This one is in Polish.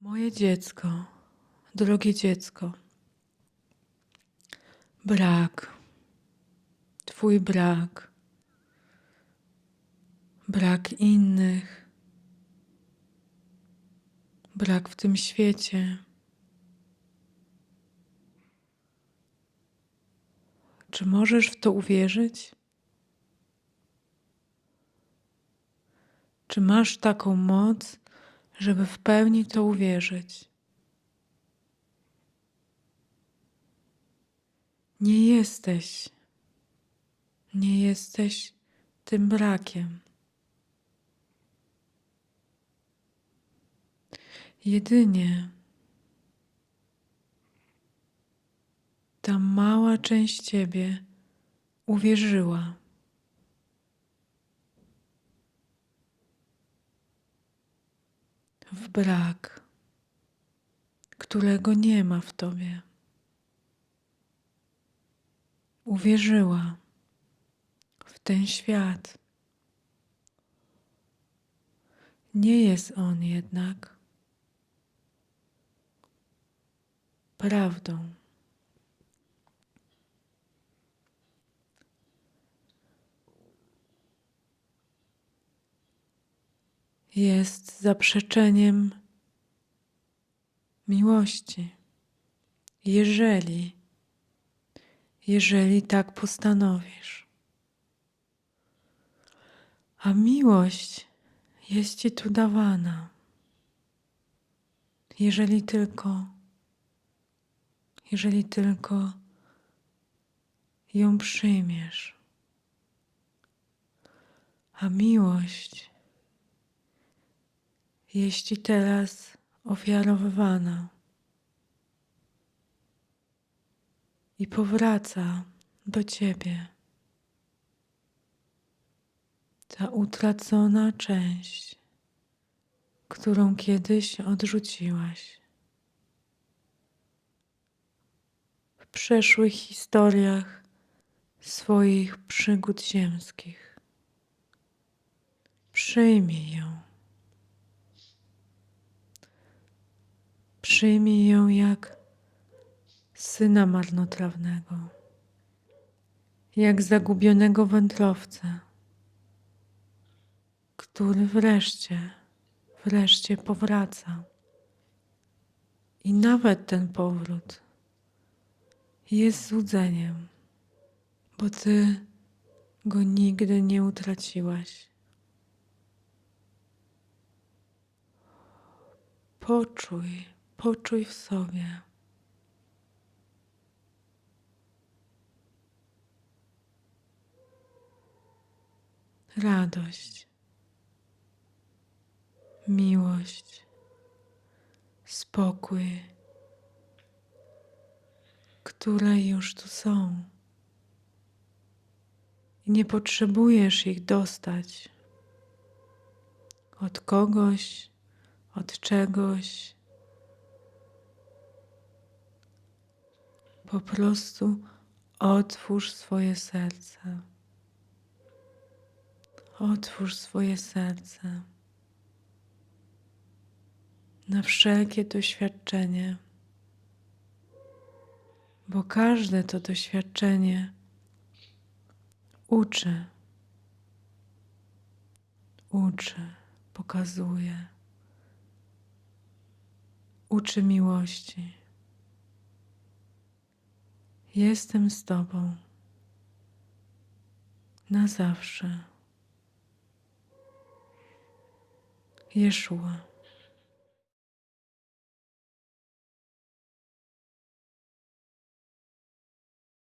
Moje dziecko, drogie dziecko, brak, Twój brak, brak innych, brak w tym świecie. Czy możesz w to uwierzyć? Czy masz taką moc, żeby w pełni to uwierzyć? Nie jesteś, nie jesteś tym brakiem. Jedynie ta mała część ciebie uwierzyła. w brak, którego nie ma w tobie. Uwierzyła w ten świat. Nie jest on jednak prawdą. Jest zaprzeczeniem miłości. Jeżeli, jeżeli tak postanowisz. A miłość jest ci tu dawana. Jeżeli tylko, jeżeli tylko ją przyjmiesz. A miłość jest Ci teraz ofiarowywana i powraca do Ciebie. Ta utracona część, którą kiedyś odrzuciłaś. W przeszłych historiach swoich przygód ziemskich. Przyjmij ją. Przyjmij ją jak syna marnotrawnego, jak zagubionego wędrowcę, który wreszcie, wreszcie powraca. I nawet ten powrót jest złudzeniem, bo ty go nigdy nie utraciłaś. Poczuj, poczuj w sobie. Radość, miłość, spokój, które już tu są. I nie potrzebujesz ich dostać od kogoś, od czegoś. Po prostu otwórz swoje serce. Otwórz swoje serce na wszelkie doświadczenie, bo każde to doświadczenie uczy, uczy, pokazuje, uczy miłości. Jestem z Tobą na zawsze. Jeszua.